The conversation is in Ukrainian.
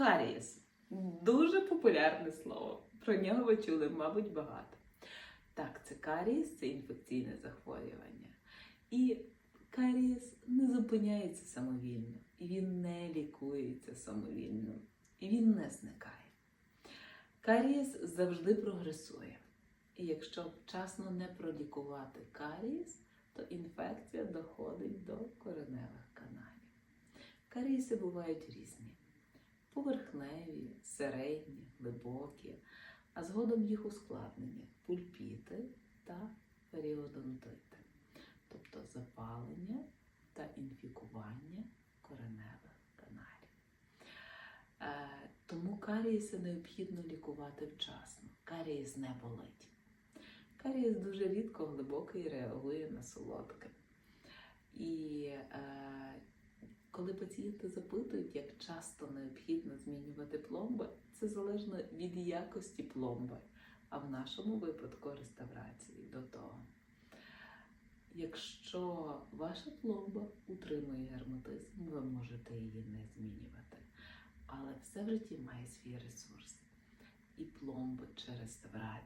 Карієс. Дуже популярне слово. Про нього ви чули, мабуть, багато. Так, це карієс, це інфекційне захворювання. І карієс не зупиняється самовільно, і він не лікується самовільно, і він не зникає. Карієс завжди прогресує. І якщо вчасно не пролікувати карієс, то інфекція доходить до кореневих каналів. Карієси бувають різні: поверхневі, середні, глибокі, а згодом їх ускладнення пульпіти та періодонтити, тобто запалення та інфікування кореневих каналів. Е, Тому карієси необхідно лікувати вчасно. Карієс не болить. Карієс дуже рідко глибокий реагує на солодке. І е, коли пацієнти запитують, як часто необхідно змінювати пломби, це залежно від якості пломби, а в нашому випадку реставрації до того. Якщо ваша пломба утримує герметизм, ви можете її не змінювати. Але все в житті має свій ресурс. І пломби чи реставрація